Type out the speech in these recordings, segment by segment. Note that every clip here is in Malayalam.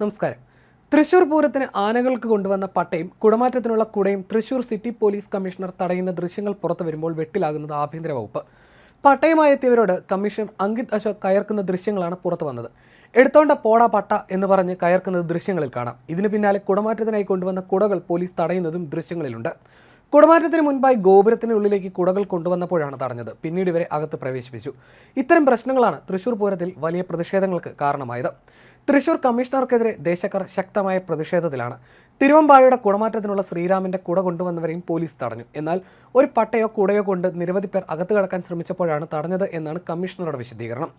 നമസ്കാരം. തൃശൂർ പൂരത്തിന് ആനകൾക്ക് കൊണ്ടുവന്ന പട്ടയും കുടമാറ്റത്തിനുള്ള കുടയും തൃശൂർ സിറ്റി പോലീസ് കമ്മീഷണർ തടയുന്ന ദൃശ്യങ്ങൾ പുറത്തു വരുമ്പോൾ വെട്ടിലാകുന്നത് ആഭ്യന്തര വകുപ്പ്. പട്ടയുമായി എത്തിയവരോട് കമ്മീഷണർ അങ്കിത് അശോക് കയർക്കുന്ന ദൃശ്യങ്ങളാണ് പുറത്തു വന്നത്. എടുത്തോണ്ട പോടാ പട്ട എന്ന് പറഞ്ഞ് കയർക്കുന്നത് ദൃശ്യങ്ങളിൽ കാണാം. ഇതിന് പിന്നാലെ കുടമാറ്റത്തിനായി കൊണ്ടുവന്ന കുടകൾ പോലീസ് തടയുന്നതും ദൃശ്യങ്ങളിലുണ്ട്. കുടമാറ്റത്തിന് മുൻപായി ഗോപുരത്തിനുള്ളിലേക്ക് കുടകൾ കൊണ്ടുവന്നപ്പോഴാണ് തടഞ്ഞത്. പിന്നീട് ഇവരെ അകത്ത് പ്രവേശിപ്പിച്ചു. ഇത്തരം പ്രശ്നങ്ങളാണ് തൃശൂർ പൂരത്തിൽ വലിയ പ്രതിഷേധങ്ങൾക്ക് കാരണമായത്. തൃശൂർ കമ്മീഷണർക്കെതിരെ ദേശക്കാർ ശക്തമായ പ്രതിഷേധത്തിലാണ്. തിരുവമ്പാഴയുടെ കുടമാറ്റത്തിനുള്ള ശ്രീരാമിന്റെ കുട കൊണ്ടുവന്നവരെയും പോലീസ് തടഞ്ഞു. എന്നാൽ ഒരു പട്ടയോ കുടയോ കൊണ്ട് നിരവധി പേർ അകത്ത് കടക്കാൻ ശ്രമിച്ചപ്പോഴാണ് തടഞ്ഞത് എന്നാണ് കമ്മീഷണറുടെ വിശദീകരണം.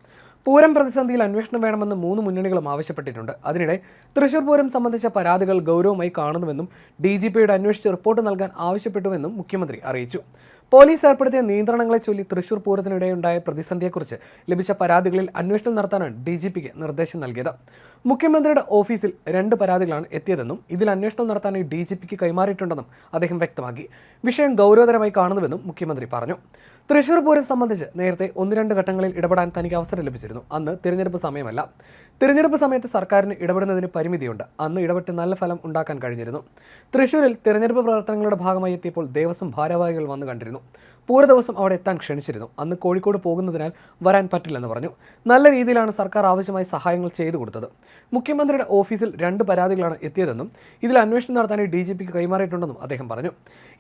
പൂരം പ്രതിസന്ധിയിൽ അന്വേഷണം വേണമെന്ന് മൂന്ന് മുന്നണികളും ആവശ്യപ്പെട്ടിട്ടുണ്ട്. അതിനിടെ തൃശൂർ പൂരം സംബന്ധിച്ച പരാതികൾ ഗൗരവമായി കാണുന്നുവെന്നും ഡി ജി പിയുടെ അന്വേഷിച്ച് റിപ്പോർട്ട് നൽകാൻ ആവശ്യപ്പെട്ടുവെന്നും മുഖ്യമന്ത്രി അറിയിച്ചു. പോലീസ് ഏർപ്പെടുത്തിയ നിയന്ത്രണങ്ങളെ ചൊല്ലി തൃശൂർ പൂരത്തിനിടെയുണ്ടായ പ്രതിസന്ധിയെക്കുറിച്ച് ലഭിച്ച പരാതികളിൽ അന്വേഷണം നടത്താനാണ് ഡി ജി പിക്ക് നിർദ്ദേശം നൽകിയത്. മുഖ്യമന്ത്രിയുടെ ഓഫീസിൽ രണ്ട് പരാതികളാണ് എത്തിയതെന്നും ഇതിൽ അന്വേഷണം നടത്താനായി ഡി ജി പിക്ക് കൈമാറിയിട്ടുണ്ടെന്നും അദ്ദേഹം വ്യക്തമാക്കി. വിഷയം ഗൗരവതരമായി കാണുന്നുവെന്നും മുഖ്യമന്ത്രി പറഞ്ഞു. തൃശൂർ പൂരം സംബന്ധിച്ച് നേരത്തെ ഒന്ന് രണ്ട് ഘട്ടങ്ങളിൽ ഇടപെടാൻ തനിക്ക് അവസരം ലഭിച്ചിരുന്നു. അന്ന് തിരഞ്ഞെടുപ്പ് സമയമല്ല. തിരഞ്ഞെടുപ്പ് സമയത്ത് സർക്കാരിന് ഇടപെടുന്നതിന് പരിമിതിയുണ്ട്. അന്ന് ഇടപെട്ട് നല്ല ഫലം ഉണ്ടാക്കാൻ കഴിഞ്ഞിരുന്നു. തൃശൂരിൽ തിരഞ്ഞെടുപ്പ് പ്രവർത്തനങ്ങളുടെ ഭാഗമായി എത്തിയപ്പോൾ ദേവസ്വം ഭാരവാഹികൾ വന്നു കണ്ടിരുന്നു. ഉണ്ടായിരുന്നു പൂര ദിവസം അവിടെ എത്താൻ ക്ഷണിച്ചിരുന്നു. അന്ന് കോഴിക്കോട് പോകുന്നതിനാൽ വരാൻ പറ്റില്ലെന്ന് പറഞ്ഞു. നല്ല രീതിയിലാണ് സർക്കാർ ആവശ്യമായി സഹായങ്ങൾ ചെയ്തു കൊടുത്തത്. മുഖ്യമന്ത്രിയുടെ ഓഫീസിൽ രണ്ട് പരാതികളാണ് എത്തിയതെന്നും ഇതിൽ അന്വേഷണം നടത്താനായി ഡി ജി പിക്ക് കൈമാറിയിട്ടുണ്ടെന്നും അദ്ദേഹം പറഞ്ഞു.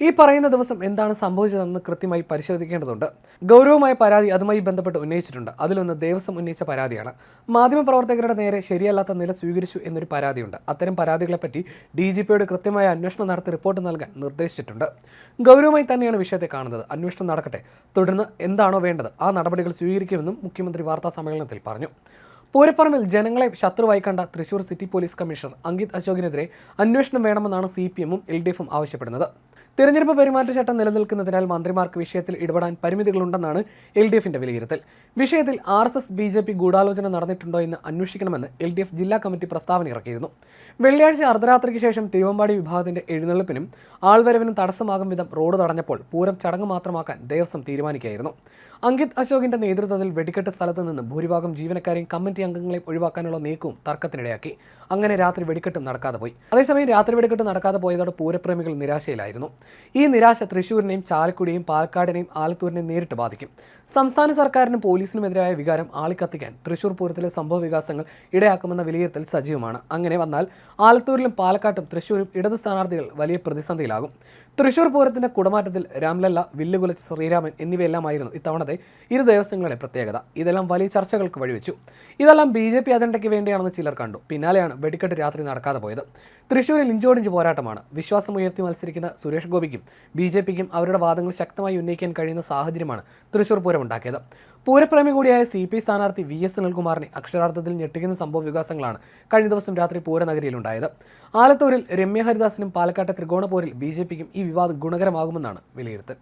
ഈ പറയുന്ന ദിവസം എന്താണ് സംഭവിച്ചതെന്ന് കൃത്യമായി പരിശോധിക്കേണ്ടതുണ്ട്. ഗൗരവമായ പരാതി അതുമായി ബന്ധപ്പെട്ട് ഉന്നയിച്ചിട്ടുണ്ട്. അതിലൊന്ന് ദേവസ്വം ഉന്നയിച്ച പരാതിയാണ്. മാധ്യമപ്രവർത്തകരുടെ നേരെ ശരിയല്ലാത്ത നില സ്വീകരിച്ചു എന്നൊരു പരാതിയുണ്ട്. അത്തരം പരാതികളെപ്പറ്റി ഡി ജി പിയോട് കൃത്യമായ അന്വേഷണം നടത്തി റിപ്പോർട്ട് നൽകാൻ നിർദ്ദേശിച്ചിട്ടുണ്ട്. ഗൗരവമായി തന്നെയാണ് വിഷയത്തെ കാണുന്നത്. അന്വേഷണം നടക്കട്ടെ. തുടർന്ന് എന്താണോ വേണ്ടത് ആ നടപടികൾ സ്വീകരിക്കുമെന്നും മുഖ്യമന്ത്രി വാർത്താ സമ്മേളനത്തിൽ പറഞ്ഞു. പൂരപ്പറമ്പിൽ ജനങ്ങളെ ശത്രുവായി കണ്ട Thrissur city police commissioner Ankit അശോകിനെതിരെ അന്വേഷണം വേണമെന്നാണ് സി പി എമ്മും എൽ ഡി എഫും ആവശ്യപ്പെടുന്നത്. തിരഞ്ഞെടുപ്പ് പെരുമാറ്റച്ചട്ടം നിലനിൽക്കുന്നതിനാൽ മന്ത്രിമാർക്ക് വിഷയത്തിൽ ഇടപെടാൻ പരിമിതികളുണ്ടെന്നാണ് എൽ ഡി എഫിന്റെ വിലയിരുത്തൽ. വിഷയത്തിൽ R S S B J P ഗൂഢാലോചന നടന്നിട്ടുണ്ടോ എന്ന് അന്വേഷിക്കണമെന്ന് എൽ ഡി എഫ് ജില്ലാ കമ്മിറ്റി പ്രസ്താവന ഇറക്കിയിരുന്നു. വെള്ളിയാഴ്ച അർദ്ധരാത്രിക്ക് ശേഷം തിരുവമ്പാടി വിഭാഗത്തിന്റെ എഴുന്നള്ളിപ്പിനും ആൾവരവിനും തടസ്സമാകും വിധം റോഡ് തടഞ്ഞപ്പോൾ പൂരം ചടങ്ങ് മാത്രമാക്കാൻ ദേവസ്വം തീരുമാനിക്കുകയായിരുന്നു. അങ്കിത് അശോകിന്റെ നേതൃത്വത്തിൽ വെടിക്കെട്ട് സ്ഥലത്ത് നിന്ന് ഭൂരിഭാഗം ജീവനക്കാരെയും കമ്മിറ്റി അംഗങ്ങളെയും ഒഴിവാക്കാനുള്ള നീക്കവും തർക്കത്തിനിടയാക്കി. അങ്ങനെ രാത്രി വെടിക്കെട്ടും നടക്കാതെ പോയി. അതേസമയം രാത്രി വെടിക്കെട്ട് നടക്കാതെ പോയതോടെ പൂരപ്രേമികൾ നിരാശയിലായിരുന്നു. ഈ നിരാശ തൃശൂരിനെയും ചാലക്കുടിയെയും പാലക്കാടിനെയും ആലത്തൂരിനെയും നേരിട്ട് ബാധിക്കും. സംസ്ഥാന സർക്കാരിനും പോലീസിനുമെതിരായ വികാരം ആളിക്കത്തിക്കാൻ തൃശൂർ പൂരത്തിലെ സംഭവ വികാസങ്ങൾ ഇടയാക്കുമെന്ന വിലയിരുത്തൽ സജീവമാണ്. അങ്ങനെ വന്നാൽ ആലത്തൂരിലും പാലക്കാട്ടും തൃശൂരും ഇടത് സ്ഥാനാർത്ഥികൾ വലിയ പ്രതിസന്ധിയിലാകും. തൃശൂർ പൂരത്തിന്റെ കുടമാറ്റത്തിൽ രാംലല്ല വില്ലുകുലച്ച് ശ്രീരാമൻ എന്നിവയെല്ലാമായിരുന്നു ഇത്തവണത്തെ ഇരു ദേവസ്വങ്ങളുടെ പ്രത്യേകത. ഇതെല്ലാം വലിയ ചർച്ചകൾക്ക് വഴിവെച്ചു. ഇതെല്ലാം ബി ജെ പി അജണ്ടയ്ക്ക് വേണ്ടിയാണെന്ന് ചിലർ കണ്ടു. പിന്നാലെയാണ് വെടിക്കെട്ട് രാത്രി നടക്കാതെ പോയത്. തൃശൂരിൽ ഇഞ്ചോടിഞ്ച് പോരാട്ടമാണ്. വിശ്വാസമുയർത്തി മത്സരിക്കുന്ന സുരേഷ് ഗോപിക്കും ബി ജെ പിക്കും അവരുടെ വാദങ്ങൾ ശക്തമായി ഉന്നയിക്കാൻ കഴിയുന്ന സാഹചര്യമാണ് തൃശൂർ പൂരം ഉണ്ടാക്കിയത്. പൂരപ്രേമി കൂടിയായ സി പി സ്ഥാനാർത്ഥി വി എസ് സുനിൽകുമാറിനെ അക്ഷരാർത്ഥത്തിൽ ഞെട്ടിക്കുന്ന സംഭവ വികാസങ്ങളാണ് കഴിഞ്ഞ ദിവസം രാത്രി പൂരനഗരിയിലുണ്ടായത്. ആലത്തൂരിൽ രമ്യ ഹരിദാസിനും പാലക്കാട്ടെ ത്രികോണ പോരിൽ ബി ജെ പിക്കും ഈ വിവാദം ഗുണകരമാകുമെന്നാണ് വിലയിരുത്തൽ.